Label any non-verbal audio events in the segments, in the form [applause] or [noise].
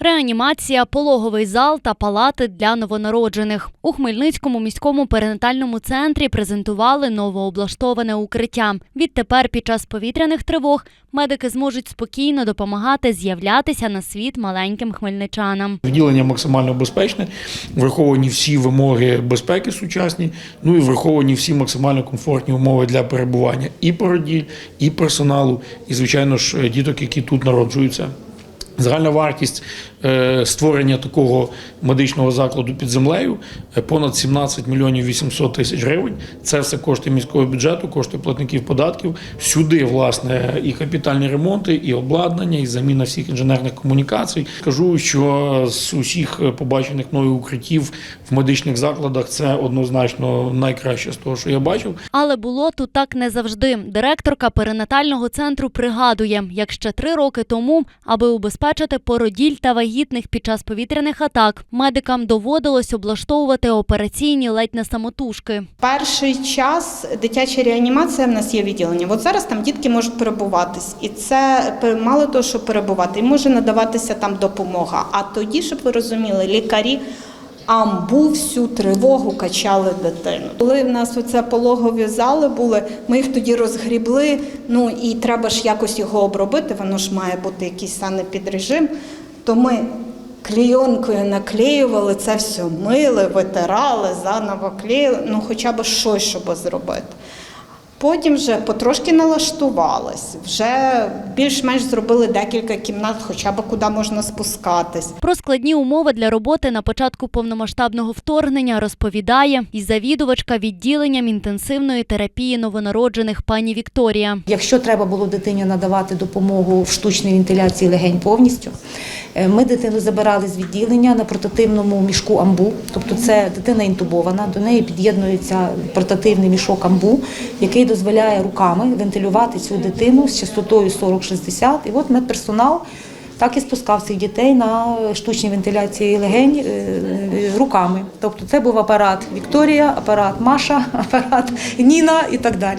Реанімація, пологовий зал та палати для новонароджених. У Хмельницькому міському перинатальному центрі презентували новооблаштоване укриття. Відтепер під час повітряних тривог медики зможуть спокійно допомагати з'являтися на світ маленьким хмельничанам. Відділення максимально безпечне, враховані всі вимоги безпеки сучасні, ну і враховані всі максимально комфортні умови для перебування і породіль, і персоналу, і звичайно ж діток, які тут народжуються. Загальна вартість е, створення такого медичного закладу під землею е, понад 17 мільйонів 800 тисяч гривень. Це все кошти міського бюджету, кошти платників податків. Сюди, власне, і капітальні ремонти, і обладнання, і заміна всіх інженерних комунікацій. Кажу, що з усіх побачених мною укриттів в медичних закладах це однозначно найкраще з того, що я бачив. Але було тут так не завжди. Директорка перинатального центру пригадує, як ще три роки тому, аби убезпечити породіль та вагітних під час повітряних атак, медикам доводилось облаштовувати операційні ледь не самотужки. Перший час дитяча реанімація в нас є відділення. От зараз там дітки можуть перебуватись, і це мало того, що перебувати, і може надаватися там допомога. А тоді, щоб ви розуміли, лікарі. Амбу всю тривогу качали дитину. Коли в нас оце пологові зали були, ми їх тоді розгрібли. Ну і треба ж якось його обробити. Воно ж має бути якийсь санепідрежим. То ми клійонкою наклеювали це все, мили, витирали, заново клеїли, ну хоча б щось, щоб зробити. Потім вже потрошки налаштувались, вже більш-менш зробили декілька кімнат, хоча б куди можна спускатись. Про складні умови для роботи на початку повномасштабного вторгнення розповідає і завідувачка відділенням інтенсивної терапії новонароджених пані Вікторія. Якщо треба було дитині надавати допомогу в штучній вентиляції легень повністю, е, ми дитину забирали з відділення на портативному мішку амбу. Тобто це дитина інтубована, до неї під'єднується портативний мішок амбу, який дозволяє руками вентилювати цю дитину з частотою 40-60. І от медперсонал так і спускав цих дітей на штучній вентиляції легень е, е, руками. Тобто це був апарат Вікторія, апарат Маша, [laughs] апарат Ніна і так далі.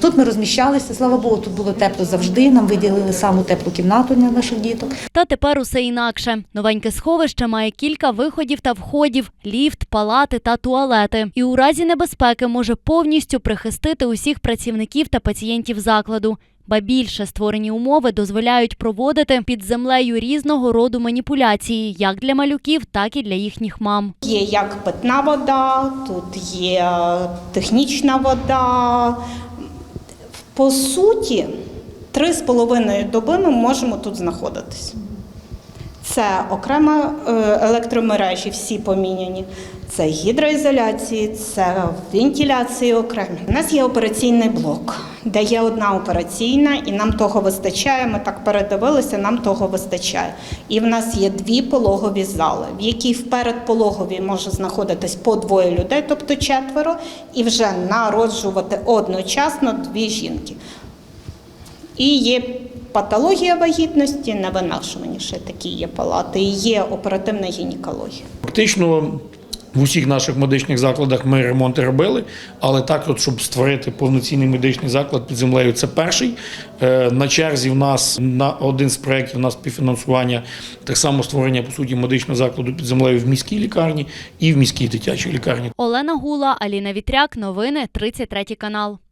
Тут ми розміщалися, слава Богу, тут було тепло завжди. Нам виділили саму теплу кімнату для наших діток. Та тепер усе інакше. Новеньке сховище має кілька виходів та входів: ліфт, палати та туалети. І у разі небезпеки може повністю прихистити усіх працівників та пацієнтів закладу. Ба більше створені умови дозволяють проводити під землею різного роду маніпуляції, як для малюків, так і для їхніх мам. Є як питна вода, тут є технічна вода. По суті, три з половиною доби ми можемо тут знаходитись. Це окремо е, електромережі, всі поміняні. Це гідроізоляції, це вентиляції окремі. У нас є операційний блок, де є одна операційна, і нам того вистачає. Ми так передивилися, нам того вистачає. І в нас є дві пологові зали, в якій в передпологовій може знаходитись по двоє людей, тобто четверо, і вже народжувати одночасно дві жінки. І є патологія вагітності, не винашування, ще такі є палати, і є оперативна гінекологія. Фактично в усіх наших медичних закладах ми ремонти робили, але так, от, щоб створити повноцінний медичний заклад під землею, це перший. Е, На черзі в нас на один з проєктів у нас співфінансування так само створення по суті медичного закладу під землею в міській лікарні і в міській дитячій лікарні. Олена Гула, Аліна Вітряк. Новини 33 канал.